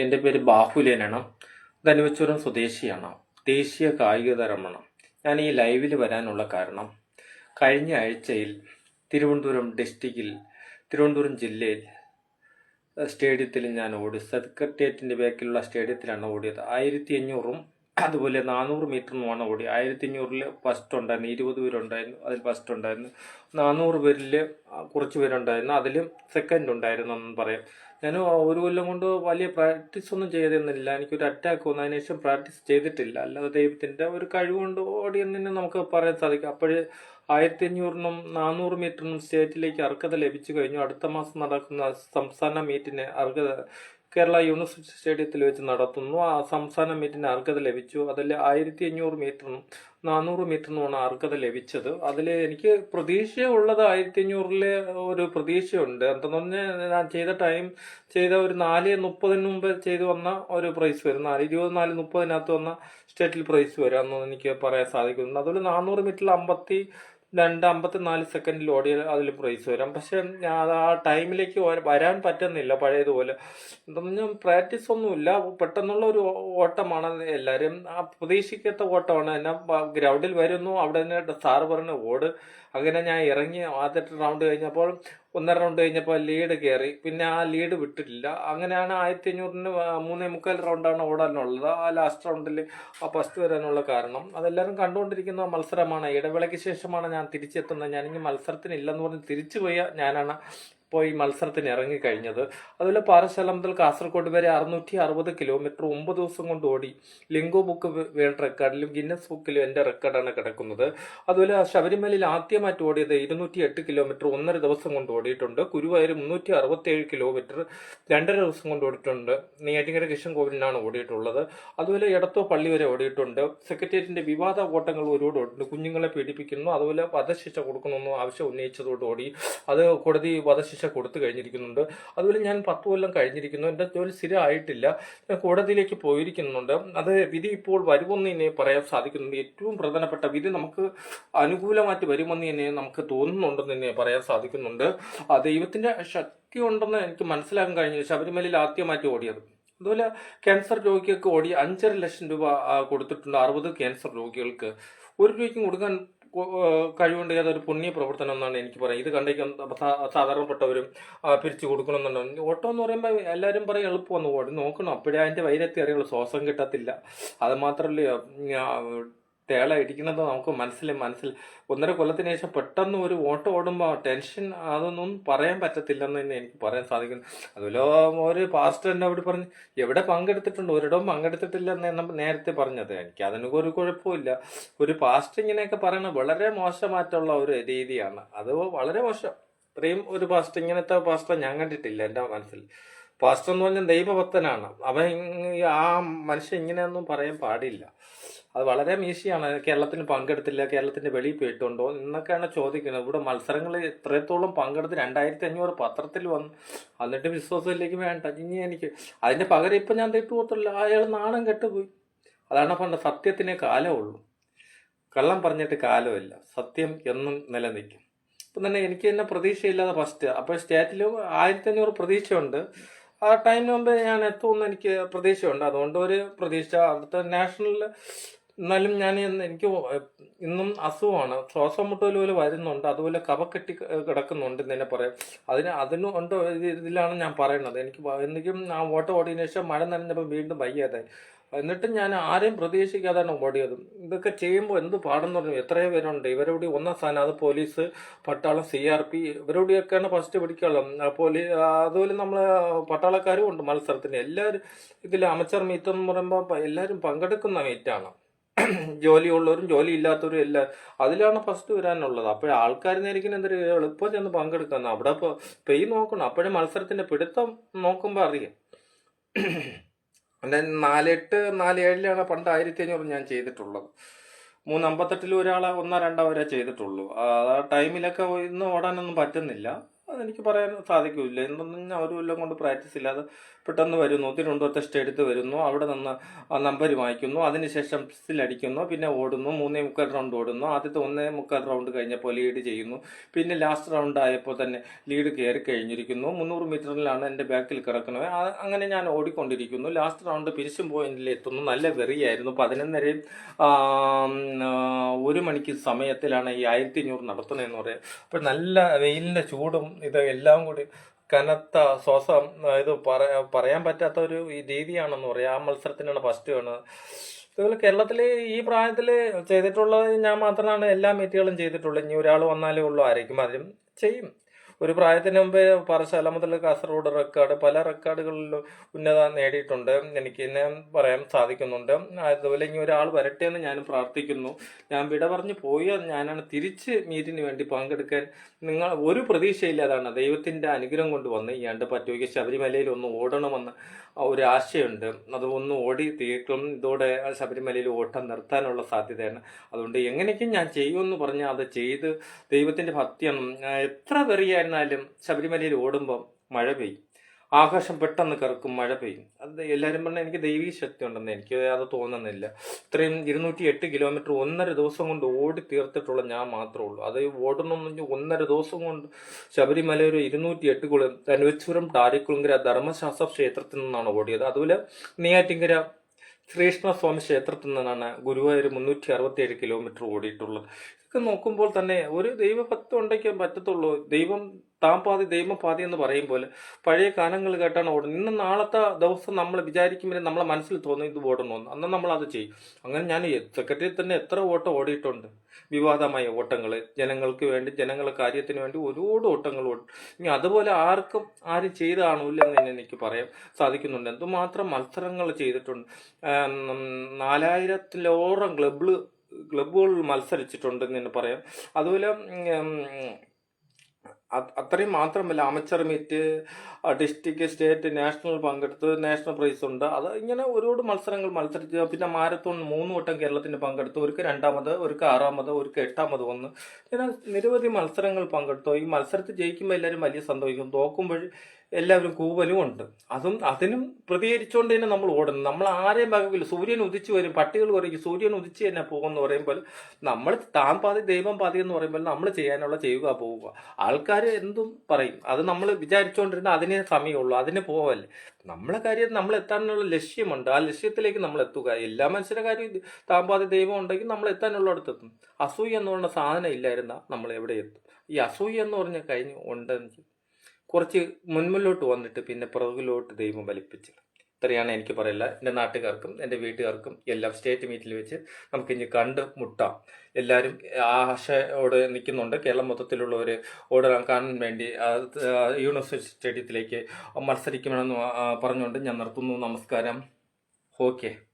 എന്റെ പേര് ബാഹുലേനാണ് ധനുവച്ചൂരം സ്വദേശിയാണ് ദേശീയ കായിക താരമാണ് ഞാൻ ഈ ലൈവിൽ വരാനുള്ള കാരണം കഴിഞ്ഞ ആഴ്ചയിൽ തിരുവനന്തപുരം ഡിസ്ട്രിക്റ്റിൽ തിരുവനന്തപുരം ജില്ലയിൽ സ്റ്റേഡിയത്തിൽ ഞാൻ ഓടി സെക്രട്ടേറിയറ്റിന്റെ ബാക്കിലുള്ള സ്റ്റേഡിയത്തിലാണ് ഓടിയത്. ആയിരത്തി അഞ്ഞൂറും അതുപോലെ നാനൂറ് മീറ്ററിനുമാണ് ഓടി. ആയിരത്തി അഞ്ഞൂറിൽ ഫസ്റ്റ് ഉണ്ടായിരുന്നു. ഇരുപത് പേരുണ്ടായിരുന്നു. അതിൽ ഫസ്റ്റ് ഉണ്ടായിരുന്നു. നാനൂറ് പേരിൽ കുറച്ച് പേരുണ്ടായിരുന്നു. അതിലും സെക്കൻഡ് ഉണ്ടായിരുന്നു എന്ന് പറയാം. ഞാൻ ഒരു കൊല്ലം കൊണ്ട് വലിയ പ്രാക്ടീസ് ഒന്നും ചെയ്തിരുന്നില്ല. എനിക്കൊരു അറ്റാക്ക് വന്നു അതിനുശേഷം പ്രാക്ടീസ് ചെയ്തിട്ടില്ല. അല്ലാതെ ദൈവത്തിന്റെ ഒരു കഴിവുകൊണ്ട് ഓടിയെന്ന് തന്നെ നമുക്ക് പറയാൻ സാധിക്കും. അപ്പോഴേ ആയിരത്തി അഞ്ഞൂറിനും നാനൂറ് മീറ്ററിനും സ്റ്റേറ്റിലേക്ക് അർഹത ലഭിച്ചു കഴിഞ്ഞു. അടുത്ത മാസം നടക്കുന്ന സംസ്ഥാന മീറ്റിന് അർഹത കേരള യൂണിവേഴ്സിറ്റി സ്റ്റേഡിയത്തിൽ വെച്ച് നടത്തുന്നു. ആ സംസ്ഥാന മീറ്റിന് അർഹത ലഭിച്ചു. അതിൽ ആയിരത്തി അഞ്ഞൂറ് മീറ്ററിനും നാനൂറ് മീറ്ററിനുമാണ് അർഹത ലഭിച്ചത്. അതിൽ എനിക്ക് പ്രതീക്ഷ ഉള്ളത് ആയിരത്തി അഞ്ഞൂറിലെ ഒരു പ്രതീക്ഷയുണ്ട്. എന്തെന്ന് പറഞ്ഞാൽ ഞാൻ ചെയ്ത ടൈം ചെയ്ത ഒരു നാല് മുപ്പതിന് മുമ്പ് ചെയ്തു വന്ന ഒരു പ്രൈസ് വരും. നാല് ഇരുപത് നാല് മുപ്പതിനകത്ത് വന്ന സ്റ്റേറ്റിൽ പ്രൈസ് വരാമെന്ന് എനിക്ക് പറയാൻ സാധിക്കുന്നുണ്ട്. അതുപോലെ നാനൂറ് മീറ്ററിൽ അമ്പത്തി രണ്ട് അമ്പത്തി നാല് സെക്കൻഡിൽ ഓടിയ അതിൽ പ്രൈസ് വരാം. പക്ഷെ ഞാൻ ആ ടൈമിലേക്ക് വരാൻ പറ്റുന്നില്ല പഴയതുപോലെ. എന്താണെന്ന് പറഞ്ഞാൽ പ്രാക്ടീസ് ഒന്നുമില്ല പെട്ടെന്നുള്ള ഒരു ഓട്ടമാണ് എല്ലാവരും ആ പ്രതീക്ഷിക്കാത്ത ഓട്ടമാണ്. എന്നാൽ ഗ്രൗണ്ടിൽ വരുന്നു. അവിടെ തന്നെ സാറ് പറഞ്ഞു ഓട്. അങ്ങനെ ഞാൻ ഇറങ്ങി ആദ്യത്തെ റൗണ്ട് കഴിഞ്ഞപ്പോൾ ഒന്നര റൗണ്ട് കഴിഞ്ഞപ്പോൾ ലീഡ് കയറി പിന്നെ ആ ലീഡ് വിട്ടിട്ടില്ല. അങ്ങനെയാണ് ആയിരത്തി അഞ്ഞൂറിന് മൂന്നേ മുക്കാൽ റൗണ്ടാണ് ഓടാനുള്ളത്. ആ ലാസ്റ്റ് റൗണ്ടിൽ ആ ഫസ്റ്റ് വരാനുള്ള കാരണം. അതെല്ലാവരും കണ്ടുകൊണ്ടിരിക്കുന്ന മത്സരമാണ്. ഇടവേളയ്ക്ക് ശേഷമാണ് ഞാൻ തിരിച്ചെത്തുന്നത്. ഞാനിനി മത്സരത്തിന് ഇല്ലെന്ന് പറഞ്ഞ് തിരിച്ചു പോയ ഞാനാണ് പോയി മത്സരത്തിന് ഇറങ്ങിക്കഴിഞ്ഞത്. അതുപോലെ പാറശാല മുതൽ കാസർഗോഡ് വരെ അറുന്നൂറ്റി അറുപത് കിലോമീറ്റർ ഒമ്പത് ദിവസം കൊണ്ട് ഓടി ലിങ്കോ ബുക്ക് വേൾഡ് റെക്കോർഡിലും ഗിന്നസ് ബുക്കിലും എന്റെ റെക്കോർഡാണ് കിടക്കുന്നത്. അതുപോലെ ശബരിമലയിൽ ആദ്യമായിട്ട് ഓടിയത് ഇരുന്നൂറ്റി എട്ട് കിലോമീറ്റർ ഒന്നര ദിവസം കൊണ്ട് ഓടിയിട്ടുണ്ട്. ഗുരുവായൂർ മുന്നൂറ്റി അറുപത്തേഴ് കിലോമീറ്റർ രണ്ടര ദിവസം കൊണ്ട് ഓടിയിട്ടുണ്ട്. നെയ്യാറ്റിങ്കര കൃഷ്ണൻ കോവിലിനാണ് ഓടിയിട്ടുള്ളത്. അതുപോലെ എടത്തോ പള്ളി വരെ ഓടിയിട്ടുണ്ട്. സെക്രട്ടേറിയറ്റിന്റെ വിവാദ ഓട്ടങ്ങൾ ഒരുപാട് ഓടിയിട്ടുണ്ട് കുഞ്ഞുങ്ങളെ പീഡിപ്പിക്കുന്നു. അതുപോലെ വധശിക്ഷ കൊടുക്കണമെന്ന് ആവശ്യം ഉന്നയിച്ചതോടുകൂടി അത് കോടതി വധശിക്ഷ കൊടുത്തു കഴിഞ്ഞിരിക്കുന്നുണ്ട്. അതുപോലെ ഞാൻ പത്ത് കൊല്ലം കഴിഞ്ഞിരിക്കുന്നു. എന്റെ ജോലി സ്ഥിരമായിട്ടില്ല. ഞാൻ കോടതിയിലേക്ക് പോയിരിക്കുന്നുണ്ട്. അത് വിധി ഇപ്പോൾ വരുമെന്ന് തന്നെ പറയാൻ സാധിക്കുന്നുണ്ട്. ഏറ്റവും പ്രധാനപ്പെട്ട വിധി നമുക്ക് അനുകൂലമായിട്ട് വരുമെന്ന് തന്നെ നമുക്ക് തോന്നുന്നുണ്ടെന്ന് തന്നെ പറയാൻ സാധിക്കുന്നുണ്ട്. ആ ദൈവത്തിന്റെ ശക്തി ഉണ്ടെന്ന് എനിക്ക് മനസ്സിലാക്കാൻ കഴിഞ്ഞു ശബരിമലയിൽ ആദ്യമായിട്ട് ഓടിയത്. അതുപോലെ ക്യാൻസർ രോഗികൾക്ക് ഓടി അഞ്ചര ലക്ഷം രൂപ കൊടുത്തിട്ടുണ്ട് അറുപത് ക്യാൻസർ രോഗികൾക്ക്. ഒരു രൂപയ്ക്കും കൊടുക്കാൻ കൊ- ആ, കഴിവുണ്ടെങ്കിൽ അതൊരു പുണ്യ പ്രവർത്തനം എന്നാണ് എനിക്ക് പറയാം. ഇത് കണ്ടേക്കാൻ സാധാരണപ്പെട്ടവരും പിരിച്ചു പിരിച്ചു കൊടുക്കണമെന്നുണ്ട് ഓട്ടം എന്ന് പറയുമ്പോൾ എല്ലാവരും പറയും എളുപ്പമെന്ന്. ഓടി നോക്കണം. അപ്പോഴേ അതിന്റെ വൈരത്തി അറിയുള്ളൂ. ശ്വാസം കിട്ടത്തില്ല. അത് മാത്രമല്ല തേള ഇടിക്കുന്നത് നമുക്ക് മനസ്സിൽ മനസ്സിൽ ഒന്നര കൊല്ലത്തിന് ശേഷം പെട്ടെന്ന് ഒരു ഓട്ടം ഓടുമ്പോൾ ടെൻഷൻ അതൊന്നും പറയാൻ പറ്റത്തില്ലെന്ന് തന്നെ എനിക്ക് പറയാൻ സാധിക്കുന്നു. അതുപോലെ ഒരു പാസ്റ്റർ എന്നെ അവിടെ പറഞ്ഞു എവിടെ പങ്കെടുത്തിട്ടുണ്ട്? ഒരിടവും പങ്കെടുത്തിട്ടില്ല എന്ന് നേരത്തെ പറഞ്ഞത്. എനിക്ക് അതിന് ഒരു കുഴപ്പമില്ല. ഒരു പാസ്റ്റർ ഇങ്ങനെയൊക്കെ പറയുന്നത് വളരെ മോശമായിട്ടുള്ള ഒരു രീതിയാണ്. അത് വളരെ മോശം. ഇത്രയും ഒരു പാസ്റ്റർ ഇങ്ങനത്തെ പാസ്റ്റർ ഞാൻ കണ്ടിട്ടില്ല എന്റെ മനസ്സിൽ. പാസ്റ്റർ എന്ന് പറഞ്ഞാൽ ദൈവഭക്തനാണ്. അവൻ ആ മനുഷ്യൻ ഇങ്ങനെയൊന്നും പറയാൻ പാടില്ല. അത് വളരെ മീശിയാണ്. കേരളത്തിന് പങ്കെടുത്തില്ല കേരളത്തിന്റെ വെളിയിൽ പോയിട്ടുണ്ടോ എന്നൊക്കെയാണ് ചോദിക്കുന്നത്. ഇവിടെ മത്സരങ്ങൾ ഇത്രത്തോളം പങ്കെടുത്ത് രണ്ടായിരത്തി അഞ്ഞൂറ് പത്രത്തിൽ വന്നു എന്നിട്ട് വിശ്വാസത്തിലേക്ക് വേണ്ട. ഇനി എനിക്ക് അതിന്റെ പകരം ഇപ്പൊ ഞാൻ തീട്ടു പോകത്തില്ല അയാൾ നാണം കെട്ടുപോയി. അതാണ് പണ്ട് സത്യത്തിനെ കാലമുള്ളൂ കള്ളം പറഞ്ഞിട്ട് കാലമില്ല. സത്യം എന്നും നിലനിൽക്കും. ഇപ്പം തന്നെ എനിക്ക് തന്നെ പ്രതീക്ഷയില്ലാതെ ഫസ്റ്റ് അപ്പോൾ സ്റ്റേറ്റിൽ ആയിരത്തി അഞ്ഞൂറ് പ്രതീക്ഷയുണ്ട്. ആ ടൈമിന് മുമ്പ് ഞാൻ എത്തുമെന്ന് എനിക്ക് പ്രതീക്ഷയുണ്ട്. അതുകൊണ്ട് ഒരു പ്രതീക്ഷ. അടുത്ത നാഷണലിൽ എന്നാലും ഞാൻ എനിക്ക് ഇന്നും അസുഖമാണ്. ശ്വാസം മുട്ടൽ പോലെ വരുന്നുണ്ട്. അതുപോലെ കവ കെട്ടി കിടക്കുന്നുണ്ട് എന്ന് തന്നെ പറയാം അതിന് അതിന് ഉണ്ട് ഇതിലാണ് ഞാൻ പറയുന്നത്. എനിക്ക് എനിക്കും ആ ഓട്ടം ഓടിയതിനു ശേഷം മഴ നനഞ്ഞപ്പോൾ വീണ്ടും വയ്യാതായി. എന്നിട്ടും ഞാൻ ആരെയും പ്രതീക്ഷിക്കാതാണ് ഓടിയത്. ഇതൊക്കെ ചെയ്യുമ്പോൾ എന്ത് പാടെന്ന് പറഞ്ഞു. എത്രയോ പേരുണ്ട്. ഇവരോട് ഒന്നാം സ്ഥാനം അത് പോലീസ് പട്ടാളം സി ആർ പി ഇവരോടെയൊക്കെയാണ് ഫസ്റ്റ് പിടിക്കാനുള്ളത്. പോലീ അതുപോലെ നമ്മൾ പട്ടാളക്കാരും ഉണ്ട് മത്സരത്തിന്. എല്ലാവരും ഇതിൽ അമച്ചർ മീറ്റ് എന്ന് പറയുമ്പോൾ എല്ലാവരും പങ്കെടുക്കുന്ന മീറ്റാണ് ജോലിയുള്ളവരും ജോലി ഇല്ലാത്തവരും എല്ലാം അതിലാണ് ഫസ്റ്റ് വരാനുള്ളത്. അപ്പോൾ ആൾക്കാർ നേരിക്കുന്ന എന്തൊരു എളുപ്പം ചെന്ന് പങ്കെടുക്കുന്ന അവിടെ ഇപ്പോൾ പെയ് നോക്കണം. അപ്പോഴും മത്സരത്തിന്റെ പിടുത്തം നോക്കുമ്പോൾ അറിയാം. എന്റെ നാലെട്ട് നാല് ഏഴിലാണ് പണ്ട് ആയിരത്തി അഞ്ഞൂറ് ഞാൻ ചെയ്തിട്ടുള്ളത്. മൂന്ന് അമ്പത്തെട്ടിൽ ഒരാളെ ഒന്നോ രണ്ടോ വരെ ചെയ്തിട്ടുള്ളൂ. ആ ടൈമിലൊക്കെ ഇന്ന് ഓടാനൊന്നും പറ്റുന്നില്ല. എനിക്ക് പറയാൻ സാധിക്കില്ല. എന്തെന്ന് ഒരു കൊല്ലം കൊണ്ട് പ്രാക്ടീസ് ഇല്ലാതെ പെട്ടെന്ന് വരുന്നു. തിരുവനന്തപുരത്തെ സ്റ്റേഡിയത്ത് വരുന്നു. അവിടെ നിന്ന് നമ്പർ വാങ്ങിക്കുന്നു അതിനുശേഷം അടിക്കുന്നു. പിന്നെ ഓടുന്നു. മൂന്നേ മുക്കാൽ റൗണ്ട് ഓടുന്നു. ആദ്യത്തെ ഒന്നേ മുക്കാൽ റൗണ്ട് കഴിഞ്ഞപ്പോൾ ലീഡ് ചെയ്യുന്നു. പിന്നെ ലാസ്റ്റ് റൗണ്ട് ആയപ്പോൾ തന്നെ ലീഡ് കയറി കഴിഞ്ഞിരിക്കുന്നു. മുന്നൂറ് മീറ്ററിലാണ് എന്റെ ബാക്കിൽ കിടക്കുന്നത്. അങ്ങനെ ഞാൻ ഓടിക്കൊണ്ടിരിക്കുന്നു. ലാസ്റ്റ് റൗണ്ട് പിരിച്ചും പോയിന്റിൽ എത്തുന്നു. നല്ല വെറിയായിരുന്നു. പതിനൊന്നരയും ഒരു മണിക്ക് സമയത്തിലാണ് ഈ ആയിരത്തി അഞ്ഞൂറ് നടത്തുന്നതെന്ന് പറയാം. അപ്പോൾ നല്ല വെയിലിന്റെ ചൂടും ഇത് എല്ലാം കൂടി കനത്ത ശ്വാസം ഇത് പറ- പറയാൻ പറ്റാത്ത ഒരു രീതിയാണെന്ന് പറയാം. ആ മത്സരത്തിനാണ് ഫസ്റ്റ് വേണത് അതുപോലെ കേരളത്തിൽ ഈ പ്രായത്തിൽ ചെയ്തിട്ടുള്ളത് ഞാൻ മാത്രമാണ് എല്ലാ മീറ്റുകളും ചെയ്തിട്ടുള്ളത് ഇനി ഒരാൾ വന്നാലേ ഉള്ളൂ. ആയിരിക്കും അതിലും ചെയ്യും. ഒരു പ്രായത്തിന് മുമ്പേ പാറശാല മുതൽ കാസർഗോഡ് റെക്കോർഡ് പല റെക്കോർഡുകളിലും ഉന്നത നേടിയിട്ടുണ്ട്. എനിക്ക് എന്നെ പറയാൻ സാധിക്കുന്നുണ്ട്. അതുപോലെ ഇനി ഒരാൾ വരട്ടെ എന്ന് ഞാൻ പ്രാർത്ഥിക്കുന്നു. ഞാൻ വിട പറഞ്ഞ് പോയി ഞാനാണ് തിരിച്ച് മീറ്റിന് വേണ്ടി പങ്കെടുക്കാൻ നിങ്ങൾ ഒരു പ്രതീക്ഷയില്ലാതാണ് ദൈവത്തിന്റെ അനുഗ്രഹം കൊണ്ട് വന്ന് ഈ ആണ്ട് പറ്റുമെങ്കിൽ ശബരിമലയിൽ ഒന്ന് ഓടണമെന്ന് ഒരു ആശയുണ്ട്. അത് ഒന്ന് ഓടി തീർക്കും. ഇതോടെ ശബരിമലയിൽ ഓട്ടം നിർത്താനുള്ള സാധ്യതയാണ്. അതുകൊണ്ട് എങ്ങനെയൊക്കെ ഞാൻ ചെയ്യുമെന്ന് പറഞ്ഞാൽ അത് ചെയ്ത് ദൈവത്തിന്റെ ഭക്തിയാണ്. എത്ര വെറിയായിരുന്നാലും ശബരിമലയിൽ ഓടുമ്പം മഴ പെയ്യും. ആകാശം പെട്ടെന്ന് കറക്കും മഴ പെയ്യും. അത് എല്ലാവരും പറഞ്ഞാൽ എനിക്ക് ദൈവീ ശക്തി ഉണ്ടെന്ന് എനിക്ക് അത് തോന്നുന്നില്ല. ഇത്രയും ഇരുന്നൂറ്റി എട്ട് കിലോമീറ്റർ ഒന്നര ദിവസം കൊണ്ട് ഓടി തീർത്തിട്ടുള്ള ഞാൻ മാത്രമേ ഉള്ളൂ. അത് ഓടണമെന്ന് ഒന്നര ദിവസം കൊണ്ട് ശബരിമല ഒരു ഇരുന്നൂറ്റി എട്ട് കുളം തനുവച്ചൂരം ടാരിക്കുളങ്കര ധർമ്മശാസ്ത്ര ക്ഷേത്രത്തിൽ നിന്നാണ് ഓടിയത്. അതുപോലെ നെയ്യാറ്റിങ്കര ശ്രീകൃഷ്ണസ്വാമി ക്ഷേത്രത്തിൽ നിന്നാണ് ഗുരുവായൂർ മുന്നൂറ്റി അറുപത്തി ഏഴ് കിലോമീറ്റർ ഓടിയിട്ടുള്ളത്. ഇതൊക്കെ നോക്കുമ്പോൾ തന്നെ ഒരു ദൈവഭക്തി ഉണ്ടെങ്കിൽ പറ്റത്തുള്ളൂ. ദൈവം താൻ പാതി ദൈവം പാതി എന്ന് പറയും പോലെ. പഴയ കാലങ്ങൾ കേട്ടാണ് ഓടുന്നത്. ഇന്ന് നാളത്തെ ദിവസം നമ്മൾ വിചാരിക്കുമ്പോൾ നമ്മളെ മനസ്സിൽ തോന്നും ഇത് ഓടണമെന്ന്. അന്ന് നമ്മൾ അത് ചെയ്യും. അങ്ങനെ ഞാൻ സെക്രട്ടറി തന്നെ എത്ര ഓട്ടം ഓടിയിട്ടുണ്ട്. വിവാദമായ ഓട്ടങ്ങൾ ജനങ്ങൾക്ക് വേണ്ടി ജനങ്ങളുടെ കാര്യത്തിന് വേണ്ടി ഒരുപാട് ഓട്ടങ്ങൾ ഓടും. ഇനി അതുപോലെ ആർക്കും ആരും ചെയ്താണല്ലോ എന്ന് എനിക്ക് പറയാൻ സാധിക്കുന്നുണ്ട്. എന്തുമാത്രം മത്സരങ്ങൾ ചെയ്തിട്ടുണ്ട്. നാലായിരത്തിലോറം നാലായിരത്തിലോളം ക്ലബിൾ മത്സരിച്ചിട്ടുണ്ട് എന്ന് തന്നെ പറയാം അതുപോലെ അത്രയും മാത്രമല്ല amateur meet district state national പങ്കെടുത്ത് നാഷണൽ പ്രൈസ് ഉണ്ട്. അത് ഇങ്ങനെ ഒരുപാട് മത്സരങ്ങൾ മത്സരിച്ച് പിന്നെ മാരത്തോൺ മൂന്ന് വട്ടം കേരളത്തിന് പങ്കെടുത്തു. ഒരുക്ക് രണ്ടാമത് ഒരുക്ക് ആറാമത് ഒരുക്ക് എട്ടാമത് വന്ന്. ഇങ്ങനെ നിരവധി മത്സരങ്ങൾ പങ്കെടുത്തു. ഈ മത്സരത്തിൽ ജയിക്കുമ്പോൾ എല്ലാവരും വലിയ സന്തോഷിക്കും തോക്കുമ്പോൾ എല്ലാവരും കൂവലും ഉണ്ട്. അതും അതിനും പ്രതികരിച്ചുകൊണ്ട് തന്നെ നമ്മൾ ഓടുന്നു. നമ്മൾ ആരെയും ഭാഗമില്ല സൂര്യൻ ഉദിച്ചു വരും. പട്ടികൾ പറയും സൂര്യൻ ഉദിച്ച് തന്നെ പോകുമെന്ന് പറയുമ്പോൾ നമ്മൾ താൻ പാതി ദൈവം പാതി എന്ന് പറയുമ്പോൾ നമ്മൾ ചെയ്യാനുള്ള ചെയ്യുക പോവുക. ആൾക്കാർ എന്തും പറയും. അത് നമ്മൾ വിചാരിച്ചുകൊണ്ടിരുന്ന അതിനെ സമയമുള്ളൂ. അതിന് പോവല്ലേ. നമ്മളെ കാര്യം നമ്മൾ എത്താനുള്ള ലക്ഷ്യമുണ്ട്. ആ ലക്ഷ്യത്തിലേക്ക് നമ്മൾ എത്തുക. എല്ലാ മനുഷ്യരുടെ കാര്യം താൻ പാതി ദൈവം ഉണ്ടെങ്കിൽ നമ്മൾ എത്താനുള്ള അടുത്തെത്തും. അസൂയ എന്ന് പറഞ്ഞ സാധനം ഇല്ലായിരുന്ന നമ്മൾ എവിടെ എത്തും? ഈ അസൂയ എന്ന് പറഞ്ഞ കഴിഞ്ഞ് ഉണ്ടെങ്കിൽ കുറച്ച് മുൻമുന്നോട്ട് വന്നിട്ട് പിന്നെ പുറകിലോട്ട് ദൈവം വലിപ്പിച്ചു. ഇത്രയാണ് എനിക്ക് പറയില്ല എന്റെ നാട്ടുകാർക്കും എന്റെ വീട്ടുകാർക്കും എല്ലാം സ്റ്റേറ്റ് മീറ്റിൽ വെച്ച് നമുക്ക് ഇനി കണ്ട് മുട്ടാം. എല്ലാവരും ആശയോട് നിൽക്കുന്നുണ്ട്. കേരളം മൊത്തത്തിലുള്ളവർ ഓടാൻ കാണാൻ വേണ്ടി യൂണിവേഴ്സിറ്റി സ്റ്റേഡിയത്തിലേക്ക് മത്സരിക്കണമെന്ന് പറഞ്ഞുകൊണ്ട് ഞാൻ നിർത്തുന്നു. നമസ്കാരം. ഓക്കെ.